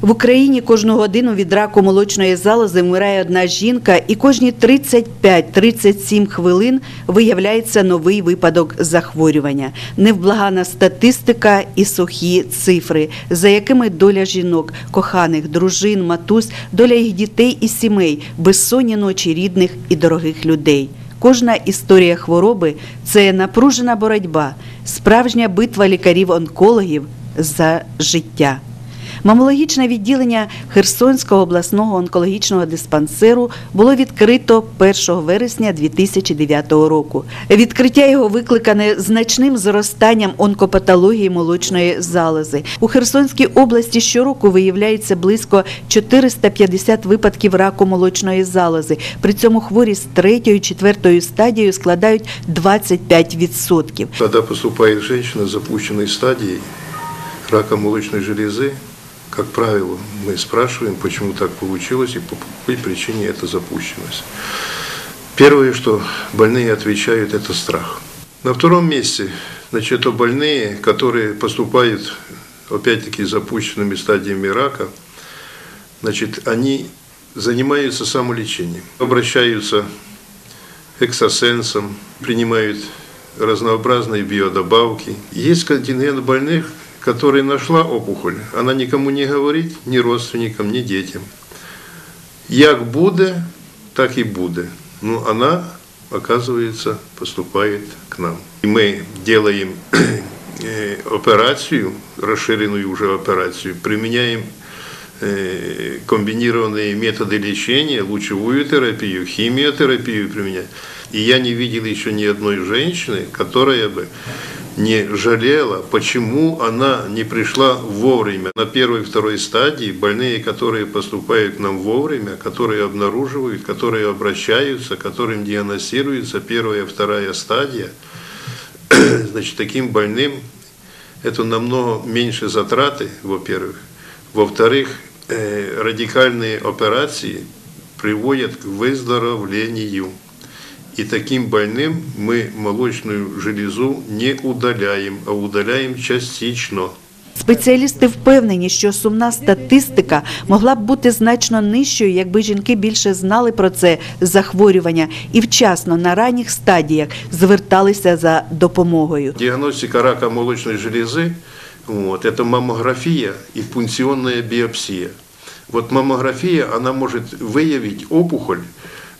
В Україні кожну годину від раку молочної залози вмирає одна жінка, і кожні 35-37 хвилин виявляється новий випадок захворювання. Невблагана статистика і сухі цифри, за якими доля жінок, коханих, дружин, матусь, доля їх дітей і сімей, безсонні ночі рідних і дорогих людей. Кожна історія хвороби це напружена боротьба, справжня битва лікарів-онкологів за життя. Мамологічне відділення Херсонського обласного онкологічного диспансеру було відкрито 1 вересня 2009 року. Відкриття його викликане значним зростанням онкопатології молочної залози. У Херсонській області щороку виявляється близько 450 випадків раку молочної залози. При цьому хворі з третьою, четвертою стадією складають 25%. Когда поступает женщина с запущенной стадией рака молочной железы, как правило, мы спрашиваем, почему так получилось и по какой причине это запущенность. Первое, что больные отвечают, это страх. На втором месте, значит, это больные, которые поступают, опять-таки, запущенными стадиями рака, значит, они занимаются самолечением, обращаются к экстрасенсам, принимают разнообразные биодобавки. Есть контингент больных, который нашла опухоль, она никому не говорит, ни родственникам, ни детям. Як буде, так и буде. Ну, она, оказывается, поступает к нам. И мы делаем э, операцию, расширенную уже операцию, применяем э, комбинированные методы лечения, лучевую терапию, химиотерапию применяем. И я не видел еще ни одной женщины, которая бы не жалела, почему она не пришла вовремя. На первой и второй стадии больные, которые поступают к нам вовремя, которые обнаруживают, которые обращаются, которым диагностируется первая и вторая стадия, значит, таким больным это намного меньше затраты, во-первых. Во-вторых, э, радикальные операции приводят к выздоровлению. И таким больным мы молочную железу не удаляем, а удаляем частично. Спеціалісти впевнені, що сумна статистика могла б бути значно нижчою, якби жінки більше знали про це захворювання і вчасно на ранніх стадіях зверталися за допомогою. Диагностика рака молочной железы вот, это маммография и пункционная биопсия. Вот маммография, она может выявить опухоль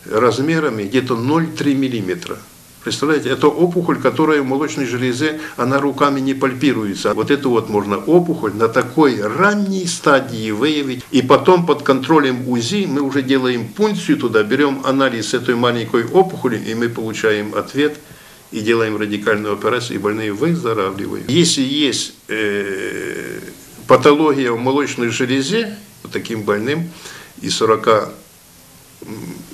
Размерами где-то 0,3 миллиметра. Представляете, это опухоль, которая в молочной железе, она руками не пальпируется. Вот эту вот можно опухоль на такой ранней стадии выявить. И потом под контролем УЗИ мы уже делаем пункцию туда, берем анализ этой маленькой опухоли, и мы получаем ответ и делаем радикальную операцию, и больные выздоравливают. Если есть э, патология в молочной железе, вот таким больным, и 40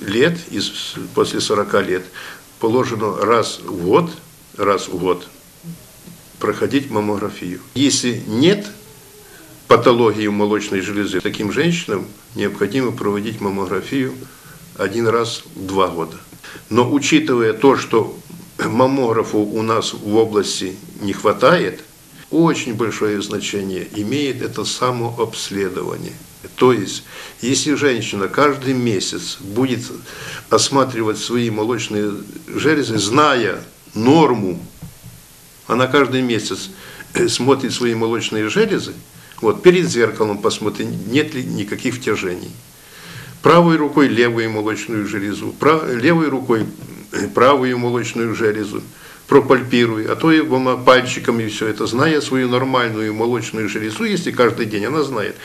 лет, из, после 40 лет, положено раз в год, раз в год проходить маммографию. Если нет патологии молочной железы, таким женщинам необходимо проводить маммографию один раз в два года. Но учитывая то, что маммографу у нас в области не хватает, очень большое значение имеет это самообследование. То есть, если женщина каждый месяц будет осматривать свои молочные железы, зная норму, она каждый месяц смотрит свои молочные железы, вот перед зеркалом посмотрит, нет ли никаких втяжений. Правой рукой левую молочную железу, левой рукой правую молочную железу пропальпируй, а то и двумя пальчиками все это, зная свою нормальную молочную железу, если каждый день она знает,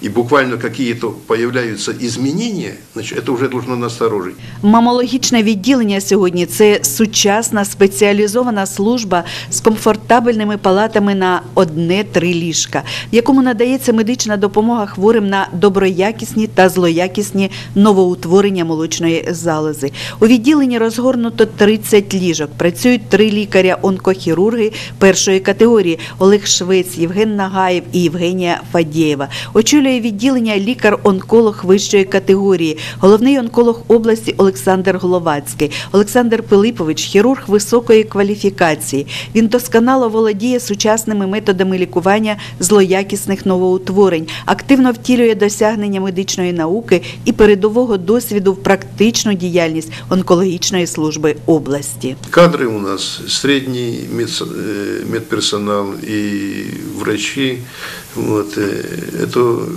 и буквально какие-то появляются изменения, значит, это уже должно насторожить. Мамологічне відділення сьогодні це сучасна спеціалізована служба з комфортабельними палатами на одне-три ліжка, в якому надається медична допомога хворим на доброякісні та злоякісні новоутворення молочної залози. У відділенні розгорнуто 30 ліжок, працюють три лікаря-онкохірурги першої категорії Олег Швець, Євген Нагаєв і Євгенія Фадєєва. Очолює відділення лікар-онколог вищої категорії, головний онколог області Олександр Головацький, Олександр Пилипович, хірург високої кваліфікації. Він досконало володіє сучасними методами лікування злоякісних новоутворень, активно втілює досягнення медичної науки і передового досвіду в практичну діяльність онкологічної служби області. Кадры у нас, средний медс- э, медперсонал и врачи, вот, э, это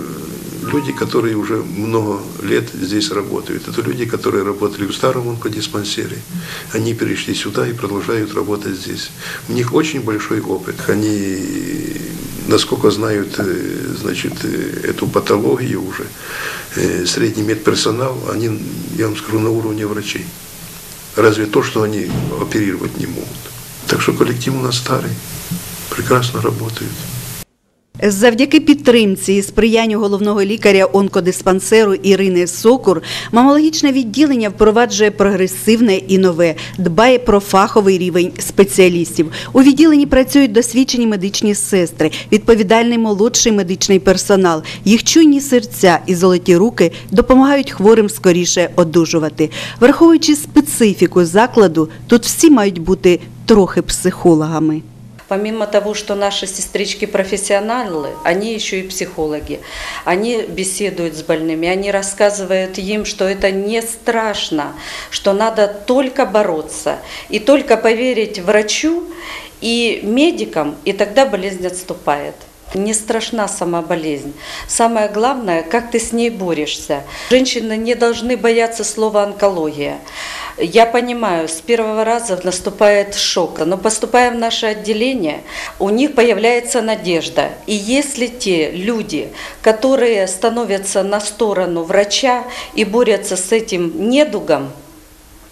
люди, которые уже много лет здесь работают. Это люди, которые работали в старом онкодиспансере. Они перешли сюда и продолжают работать здесь. У них очень большой опыт. Они, насколько знают, э, значит, эту патологию уже, средний медперсонал, они, я вам скажу, на уровне врачей. Разве то, что они оперировать не могут. Так что коллектив у нас старый, прекрасно работает. Завдяки підтримці і сприянню головного лікаря онкодиспансеру Ірини Сокур, мамологічне відділення впроваджує прогресивне і нове, дбає про фаховий рівень спеціалістів. У відділенні працюють досвідчені медичні сестри, відповідальний молодший медичний персонал. Їх чуйні серця і золоті руки допомагають хворим скоріше одужувати. Враховуючи специфіку закладу, тут всі мають бути трохи психологами. Помимо того, что наши сестрички профессионалы, они еще и психологи. Они беседуют с больными, они рассказывают им, что это не страшно, что надо только бороться и только поверить врачу и медикам, и тогда болезнь отступает. Не страшна сама болезнь. Самое главное, как ты с ней борешься. Женщины не должны бояться слова онкология. Я понимаю, с первого раза наступает шок, но поступая в наше отделение, у них появляется надежда. И если те люди, которые становятся на сторону врача и борются с этим недугом,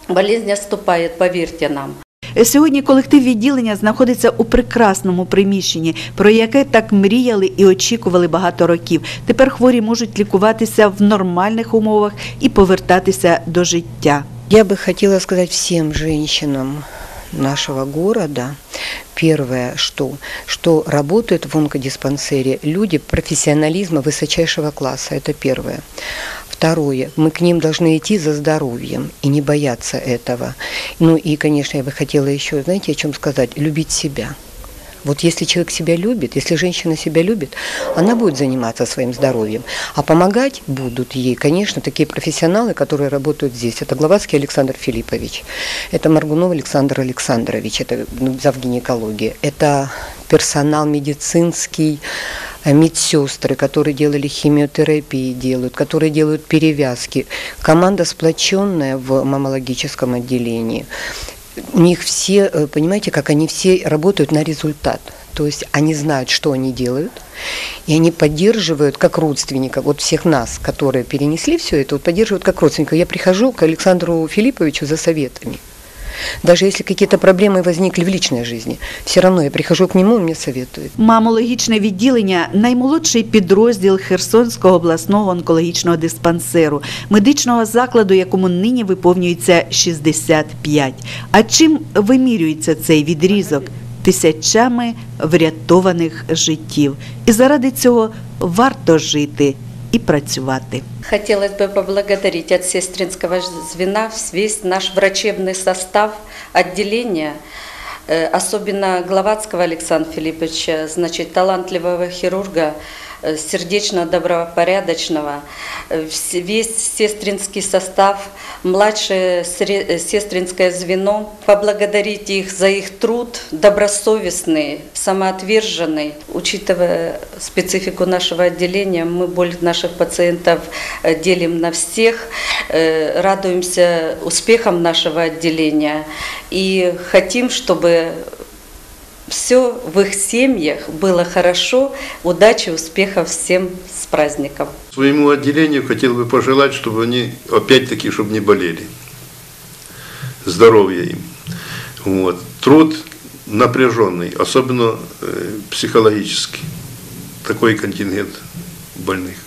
болезнь отступает, поверьте нам. Сьогодні колектив відділення знаходиться у прекрасному приміщенні, про яке так мріяли і очікували багато років. Тепер хворі можуть лікуватися в нормальних умовах і повертатися до життя. Я бы хотела сказать всем женщинам нашего города, первое, что, что работают в онкодиспансере люди профессионализма высочайшего класса, это первое. Второе, мы к ним должны идти за здоровьем и не бояться этого. Ну и, конечно, я бы хотела еще, знаете, о чем сказать, любить себя. Вот если человек себя любит, если женщина себя любит, она будет заниматься своим здоровьем. А помогать будут ей, конечно, такие профессионалы, которые работают здесь. Это Гловацкий Александр Филиппович, это Маргунов Александр Александрович, это ну, зав гинекологии, это персонал медицинский, э, медсестры, которые делали химиотерапии, делают, которые делают перевязки. Команда сплоченная в мамологическом отделении у них все, э, понимаете, как они все работают на результат. То есть они знают, что они делают, и они поддерживают как родственников, вот всех нас, которые перенесли все это, вот поддерживают как родственников. Я прихожу к Александру Филипповичу за советами. Даже если какие-то проблемы возникли в личной жизни, все равно я прихожу к нему, он мне советует. Мамологічне відділення наймолодший підрозділ Херсонського обласного онкологічного диспансеру, медичного закладу, якому нині виповнюється 65. А чим вимірюється цей відрізок? Тисячами врятованих життів. І заради цього варто жити і працювати. Хотелось бы поблагодарить от сестринского звена весь наш врачебный состав отделения, э, особенно Гловацкого Александра Филипповича, значит, талантливого хирурга, сердечно-добропорядочного, э, весь сестринский состав, младшее э, сестринское звено, поблагодарить их за их труд, добросовестный, самоотверженный. Учитывая специфику нашего отделения, мы боль наших пациентов э, делим на всех, э, радуемся успехам нашего отделения и хотим, чтобы все в их семьях было хорошо, удачи, успехов всем с праздником. Своему отделению хотел бы пожелать, чтобы они, опять-таки, чтобы не болели. Здоровья им. Вот. Труд напряженный, особенно э, психологический. Такой контингент больных.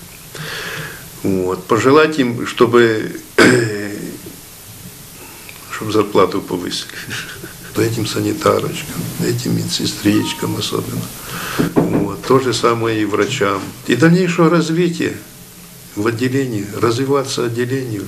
Вот. Пожелать им, чтобы, чтобы зарплату повысили. этим санитарочкам, этим медсестричкам особенно. Вот. То же самое и врачам. И дальнейшего развития в отделении, развиваться отделению.